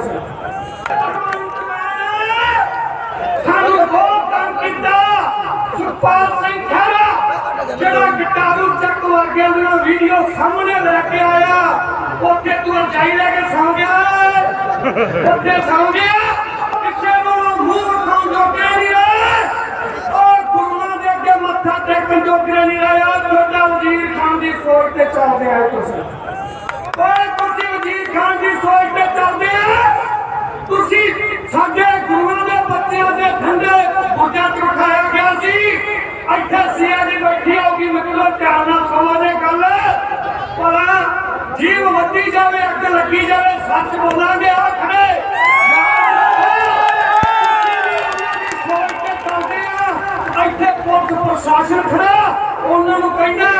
ਤੁਸੀਂ ਸਾਨੂੰ ਬਹੁਤ ਕੰਮ ਕੀਤਾ। ਸੁਖਪਾਲ ਸਿੰਘ ਖਹਿਰਾ, ਜਿਹੜਾ ਗਿੱਟਾਰੂ ਚੱਕ ਵਰਗੇ ਦੀਆਂ ਵੀਡੀਓ ਸਾਹਮਣੇ ਲੈ ਕੇ ਆਇਆ, ਉੱਥੇ ਤੂੰ ਰਜਾਈ ਲੈ ਕੇ ਸੌਂ ਗਿਆ। ਉੱਥੇ ਸੌਂ ਗਿਆ। ਕਿਸੇ ਨੂੰ ਮੂੰਹ ਖਾਉਣ ਜੋਗੇ ਨਹੀਂ ਰਹੇ। ਉਹ ਗੁਰੂਆਂ ਦੇ ਅੱਗੇ ਮੱਥਾ ਟੇਕਣ ਜੋਗੇ ਨਹੀਂ ਰਿਹਾ। ਤੁਹਾਡਾ ਵਜ਼ੀਰ ਖਾਨ ਦੀ ਸੋਚ ਤੇ ਚੱਲਦੇ ਆਏ ਤੁਸੀਂ ਓਏ ਤੁਸੀਂ ਵਜ਼ੀਰ ਖਾਨ ਦੀ ਸੋਚ ਤੇ ਚੱਲਦੇ ਆ ਤੁਸੀਂ ਸਾਡੇ ਗੁਰੂਆਂ ਦੇ ਬੱਚਿਆਂ ਦੇ ਠੰਡੇ ਬੁੱਝਾਂ ਚ ਉਠਾਇਆ ਗਿਆ ਸੀ ਇੱਥੇ ਦੀ ਬੈਠੀ ਹੋਗੀ ਮਤਲਬ ਧਿਆਨ ਨਾਲ ਸਮਝੇ ਗੱਲ। ਪਰ ਜੀਵ ਵੱਡੀ ਜਾਵੇ, ਅੱਗ ਲੱਗੀ ਜਾਵੇ, ਸੱਚ ਬੋਲਾਂਗੇ ਆਖੜੇ ਇੱਥੇ ਪੁਲਿਸ, ਪ੍ਰਸ਼ਾਸਨ ਖੜਾ। ਉਹਨਾਂ ਨੂੰ ਕਹਿਣਾ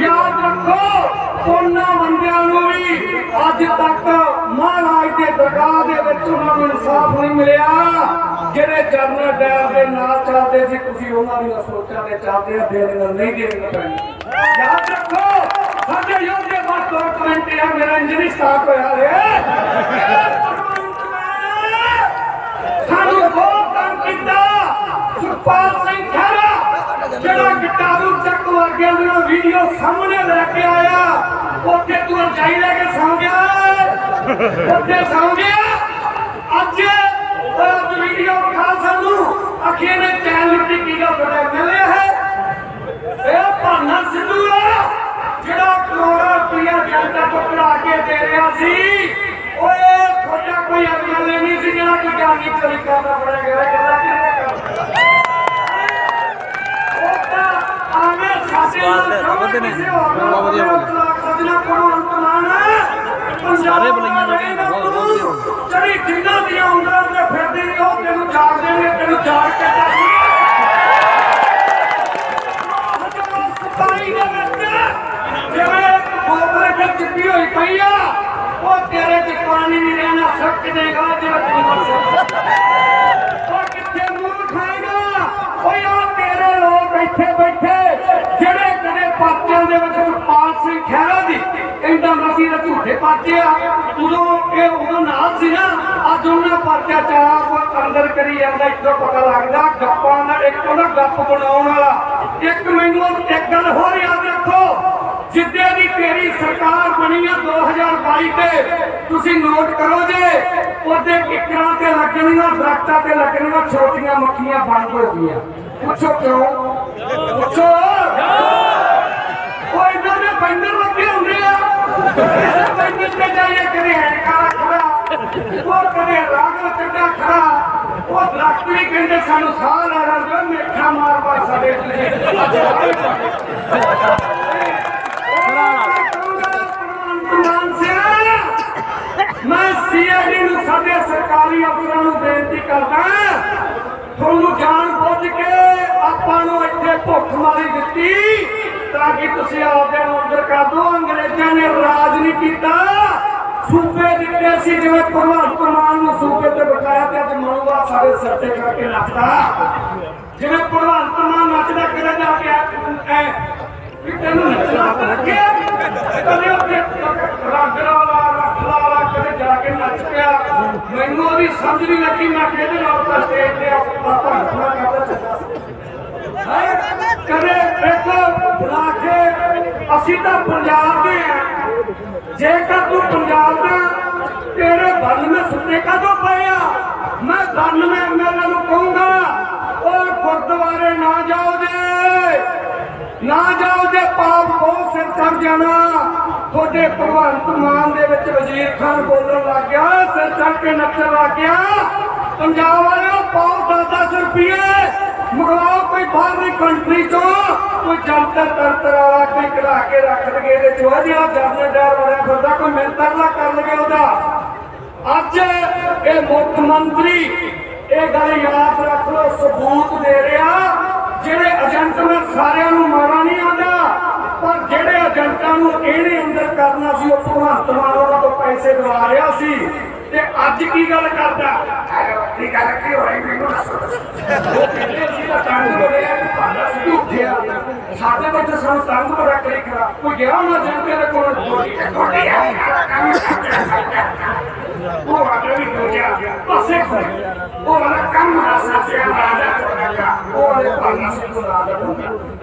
ਯਾਦ ਰੱਖੋ ਉਹਨਾਂ ਬੰਦਿਆਂ ਨੂੰ ਵੀ ਅੱਜ ਤੱਕ ਮਹਾਰਾਜ ਦੇ ਦਰਗਾਹ ਦੇ ਵਿੱਚ ਉਹਨਾਂ ਨੂੰ ਇਨਸਾਫ ਨਹੀਂ ਮਿਲਿਆ। ਜਿਹੜੇ ਜਰਨਲ ਡਾਇਰ ਦੇ ਨਾਲ ਚੱਲਦੇ ਸੀ, ਤੁਸੀਂ ਉਹਨਾਂ ਦੀਆਂ ਸੋਚਾਂ ਦੇ ਚੱਲਦੇ ਆ ਦੇਣ ਨਾਲ ਨਹੀਂ ਦੇਣ ਪੈਣੀ ਯਾਦ ਰੱਖੋ, ਸਾਡੇ ਯੋਧੇ ਬਾਤ ਦੋ ਕਮੈਂਟ ਆ, ਮੇਰਾ ਇੰਜਨ ਸਟਾਰਟ ਹੋਇਆ ਰੇ ਸਾਨੂੰ ਬਹੁਤ ਕੰਮ ਕੀਤਾ ਸੁਖਪਾਲ ਸਿੰਘ ਖਹਿਰਾ ਜਿਹੜਾ ਗਿੱਟਾਰੂ ਚੱਕ ਵਰਗੇ ਵੀਡੀਓ ਸਾਹਮਣੇ ਲੈ ਕੇ ਆਇਆ। ਉੱਥੇ ਤੂੰ ਰਜਾਈ ਲੈ ਕੇ ਸੌਂ ਗਿਆ। ਉੱਥੇ ਸੌਂ ਗਿਆ। ਅੱਜ ਉਹ ਵੀਡੀਓ ਖਾ ਸਾਨੂੰ। ਅਖੀਰ ਨੇ ਚੈਨ ਲਿੱਤੀ, ਕੀ ਦਾ ਬੜਾ ਮਿਲਿਆ ਹੈ? ਇਹ ਭਾਨਾ ਸਿੱਧੂ ਆ, ਜਿਹੜਾ ਕਰੋੜਾਂ ਰੁਪਇਆ ਜਨਤਾ ਤੋਂ ਕਢਾ ਕੇ ਦੇ ਰਿਹਾ ਸੀ। ਓਏ, ਤੁਹਾਡਾ ਕੋਈ ਅਗਲਾ ਨਹੀਂ ਸੀ ਜਿਹੜਾ ਕਿ ਜਾਨੀ ਤਰੀਕਾ ਦਾ ਬੜਾ ਗਿਆ ਜਿਹੜਾ ਕਿ ਉਹ ਤਾਂ ਨਾਲ ਸਵਾਲ ਨੇ, ਬਹੁਤ ਵਧੀਆ ਬੋਲੇ। ਸਾਰੇ ਬੁਲਾਈਆਂ ਨੇ, ਬਹੁਤ ਵਧੀਆ। ਜਿਹੜੀ ਜਿੰਨਾਂ ਦੀਆਂ ਉਂਗਲਾਂ ਤੇ ਫਿਰਦੀ ਉਹ ਤੈਨੂੰ ਜਾਗਦੇ ਨੇ ਤੈਨੂੰ ਜਾਗ ਕੇ ਦੱਸਦੀ ਸਤਾਈ ਦੇ ਵਿੱਚ ਜਿਵੇਂ ਇੱਕ ਬੋਤਲ ਚ ਚਿੱਟੀ ਹੋਈ ਪਈ ਆ ਉਹ ਤੇਰੇ ਚ ਪਾਣੀ ਨਹੀਂ ਰਹਿਣਾ ਸੱਕ ਦੇਗਾ ਜਿਹੜਾ ਤੂੰ ਮਰ ਉਹ ਕਿੱਥੇ ਮੂੰਹ ਖਾਏਗਾ ਓਏ ਆ ਤੇਰੇ ਲੋਕ ਇੱਥੇ ਬੈਠੇ ਜਿਹੜੇ ਕਦੇ ਪਾਤਿਆਂ ਦੇ ਵਿੱਚ ਸੁਖਪਾਲ ਸਿੰਘ ਖਹਿਰਾ ਦੀ। ਕਹਿੰਦਾ ਮਸੀਹ ਦੇ ਝੂਠੇ ਪਾਤੇ ਆ। ਉਦੋਂ ਇਹ ਉਦੋਂ ਨਾਲ ਸੀ ਨਾ, ਅੱਜ ਉਹਨਾਂ ਪਾਤਿਆਂ ਚ ਆ ਅੰਦਰ ਕਰੀ ਜਾਂਦਾ, ਇੱਥੋਂ ਪਤਾ ਲੱਗਦਾ, ਗੱਪਾਂ ਦਾ ਇੱਕ ਉਹਦਾ ਗੱਪ ਬਣਾਉਣ ਵਾਲਾ। ਇੱਕ ਮੈਨੂੰ ਇੱਕ ਗੱਲ ਹੋਰ ਯਾਦ ਰੱਖੋ, ਜਿੱਦੇ ਦੀ ਤੇਰੀ ਸਰਕਾਰ ਬਣੀ ਆ 2022 ਤੇ, ਤੁਸੀਂ ਨੋਟ ਕਰੋ ਜੇ, ਉਹਦੇ ਕਿਕਰਾਂ ਤੇ ਲੱਗਣੀਆਂ, ਦਰਖਤਾਂ ਤੇ ਲੱਗਣੀਆਂ, ਛੋਟੀਆਂ ਮੱਖੀਆਂ ਬੰਦ ਹੋ ਗਈਆਂ। ਪੁੱਛੋ ਕਿਉਂ? ਪੁੱਛੋ। ਬੰਦਰ ਲੱਗੇ ਹੁੰਦੇ ਆ। ਬੰਦਰ ਤੇ ਜਾਈਏ ਕਦੇ ਹੈਂਕਾ ਖੜਾ। ਉਹ ਕਦੇ ਰਾਗਲ ਚੱਡਾ ਖੜਾ। ਉਹ ਵੀ ਕਹਿੰਦੇ ਸਾਨੂੰ ਸਾਹ ਲੈ ਰਿਹਾ ਮੇਖਾ ਮਾਰ ਮਾਰ ਸਾਡੇ ਮੈਂ ਸੀਆਈਡੀ ਨੂੰ ਸਾਡੇ ਸਰਕਾਰੀ ਅਫਸਰਾਂ ਨੂੰ ਬੇਨਤੀ ਕਰਦਾ ਤੁਹਾਨੂੰ ਜਾਣ ਬੁੱਝ ਕੇ ਆਪਾਂ ਨੂੰ ਇੱਥੇ ਭੁੱਖ ਮਾਰੀ ਦਿੱਤੀ ਤਾਂ ਕਿ ਤੁਸੀਂ ਆਪਦੇ ਨੂੰ ਅੰਦਰ ਅੰਗਰੇਜ਼ਾਂ ਨੇ ਰਾਜ ਨਹੀਂ ਕੀਤਾ। ਸੂਬੇ ਦਿੱਤੇ ਸੀ ਜਿਵੇਂ ਭਗਵੰਤ ਮਾਨ ਨੂੰ ਸੂਬੇ ਤੇ ਬਿਠਾਇਆ ਤੇ ਅੱਜ ਮਨੂਆ ਸਾਡੇ ਸਿਰ ਕਰਕੇ ਰੱਖਤਾ ਜਿਵੇਂ ਭਗਵੰਤ ਮਾਨ ਨੱਚਦਾ, ਕਿਹੜਾ ਜਾ ਕੇ ਐ, ਵੀ ਤੈਨੂੰ ਨੱਚਣਾ ਤਾਂ ਕਦੇ ਉੱਥੇ ਰਾਗੜਾ ਵਾਲਾ ਕਦੇ ਜਾ ਕੇ ਨੱਚ ਪਿਆ। ਮੈਨੂੰ ਉਹਦੀ ਸਮਝ ਨਹੀਂ ਲੱਗੀ, ਮੈਂ ਕਿਹਦੇ ਨਾਲ ਤਾਂ ਸਟੇਜ ਤੇ ਆਪਣਾ ਭੰਗੜਾ ਕਰਦਾ ਚੱਲਦਾ ਕਦੇ ਅਸੀਂ ਤਾਂ ਪੰਜਾਬ ਦੇ ਆ। ਜੇਕਰ ਤੂੰ ਪੰਜਾਬ ਦਾ, ਤੇਰੇ ਬੰਨ ਵਿੱਚ ਸੁੱਤੇ ਕਦੋਂ ਪਏ ਆ? ਮੈਂ 92 ਐਮਐਲਏ ਨੂੰ ਕਹੂੰਗਾ ਉਹ ਗੁਰਦੁਆਰੇ ਨਾ ਜਾਓ ਜੇ। ਨਾ ਜਾਓ ਜੇ ਪਾਪ ਬਹੁਤ ਸਿਰ ਚੜ ਜਾਣਾ। ਤੁਹਾਡੇ ਭਗਵੰਤ ਮਾਨ ਦੇ ਵਿੱਚ ਵਜ਼ੀਰ ਖਾਨ ਬੋਲਣ ਲੱਗ ਗਿਆ, ਸਿਰ ਚੜ ਕੇ ਨੱਚਣ ਲੱਗ ਗਿਆ। ਪੰਜਾਬ ਵਾਲਿਓ, ਪਾਓ 10 ਰੁਪਏ ਮੰਗਵਾਓ ਕੋਈ ਬਾਹਰਲੀ ਕੰਟਰੀ ਤੋਂ ਕੋਈ ਜੰਤਰ ਤੰਤਰ ਵਾਲਾ ਕੋਈ ਕਢਾ ਕੇ ਰੱਖ ਲਗੇ ਇਹਦੇ ਚੋਂ ਜਿਹੜਾ ਜਰਨਲ ਡਰ ਬੜਿਆ ਫਿਰਦਾ, ਕੋਈ ਮਿੰਤਰਲਾ ਕਰ ਲਗੇ ਉਹਦਾ। ਅੱਜ ਇਹ ਮੁੱਖ ਮੰਤਰੀ ਇਹ ਗੱਲ ਯਾਦ ਰੱਖ ਲਓ, ਸਬੂਤ ਦੇ ਰਿਹਾ, ਜਿਹੜੇ ਏਜੰਟ ਨੇ ਸਾਰਿਆਂ ਨੂੰ ਮਾਰਾ ਨਹੀਂ ਆਉਂਦਾ, ਪਰ ਜਿਹੜੇ ਏਜੰਟਾਂ ਨੂੰ ਇਹਨੇ ਅੰਦਰ ਕਰਨਾ ਸੀ, ਉਹ ਭਗਵੰਤ ਮਾਨ ਉਹਨਾਂ ਤੋਂ ਪੈਸੇ ਦਵਾ ਰਿਹਾ ਸੀ। ਤੇ ਅੱਜ ਕੀ ਗੱਲ ਕਰਦਾ? ਕੀ ਗੱਲ ਕੀ ਹੋਈ? ਮੈਨੂੰ ਦੱਸੋ। ਉਹ ਕਹਿੰਦੇ ਤਾਂ ਤੰਗ ਸਾਡੇ ਵਿੱਚ ਸਾਨੂੰ ਤੰਗ ਬੜਾ ਕਰੀ ਖੜਾ ਕੋਈ ਗਿਆ ਉਹਨਾਂ ਜੰਟੇ ਦੇ ਕੋਲ? ਥੋੜੀ ਆ ਉਹ ਆਗੇ ਵੀ ਗਿਆ। ਬਸ ਇੱਕ ਉਹ ਵਾਲਾ ਕੰਮ ਨਾ ਸੱਚਿਆ ਨਾ ਦਾ ਉਹ ਵਾਲੇ ਪਾਣਾ ਸੀ ਤੋਂ ਨਾ ਦਾ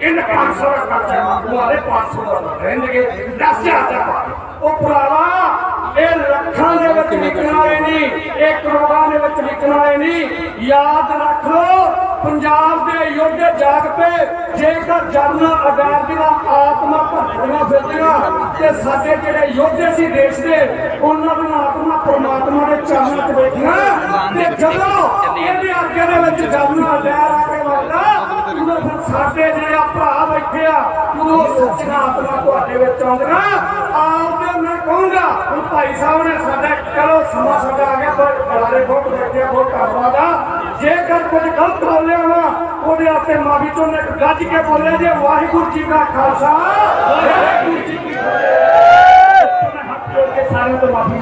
ਇਹਨੇ 500 ਦਾ ਖਰਚਾ। ਉਹ ਵਾਲੇ 500 ਦਾ ਰਹਿਣਗੇ। 10000 ਦਾ ਉਹ ਭਰਾਵਾ ਇਹ ਲੱਖਾਂ ਦੇ ਵਿੱਚ ਵਾਲੇ ਨਹੀਂ ਇਹ ਕਰੋੜਾਂ ਦੇ ਵਿੱਚ ਵਿਕਣ ਵਾਲੇ ਨਹੀਂ। ਯਾਦ ਰੱਖ ਲਓ, ਪੰਜਾਬ ਦੇ ਯੋਧੇ ਜਾਗ ਪਏ। ਜੇਕਰ ਜਨਰਲ ਅਡਾਰ ਦੀਆਂ ਆਤਮਾ ਭਟਕਦੀਆਂ ਫਿਰਦੀਆਂ ਤੇ ਸਾਡੇ ਜਿਹੜੇ ਯੋਧੇ ਸੀ ਦੇਸ਼ ਦੇ, ਉਹਨਾਂ ਦੀਆਂ ਆਤਮਾ ਪ੍ਰਮਾਤਮਾ ਦੇ ਚਰਨਾਂ 'ਚ ਬੈਠੀਆਂ ਤੇ ਜਦੋਂ ਇਹਦੇ ਅੱਗੇ ਦੇ ਵਿੱਚ ਜਨਰਲ ਅਡਾਰ ਆ ਕੇ ਵਗਦਾ ਉਦੋਂ ਸਾਡੇ ਜਿਹੜੇ ਭਰਾ ਬੈਠੇ ਆ, ਉਦੋਂ ਸੱਚੀਆਂ ਆਤਮਾ ਤੁਹਾਡੇ ਵਿੱਚ ਆਉਂਦੀਆਂ। ਕਹੂੰਗਾ ਉਹ ਭਾਈ ਸਾਹਿਬ ਨੇ ਸਾਡਾ ਚਲੋ ਸਮਾਂ ਸਾਡਾ ਆ ਗਿਆ ਪਰ ਬੜਾਰੇ ਬਹੁਤ ਲੱਗਿਆ ਬਹੁਤ ਧੰਨਵਾਦ ਆ। ਜੇਕਰ ਕੁਝ ਗਲਤ ਬੋਲਿਆ ਨਾ ਉਹਦੇ ਆਤੇ ਮਾਫੀ ਚੋਂ ਨੇ ਗੱਜ ਕੇ ਬੋਲਿਆ ਜੇ, ਵਾਹਿਗੁਰੂ ਜੀ ਦਾ ਖਾਲਸਾ। ਵਾਹਿਗੁਰੂ ਜੀ ਕੀ ਫਤਿਹ। ਹੱਥ ਜੋੜ ਕੇ ਸਾਰਿਆਂ ਤੋਂ ਮਾਫੀ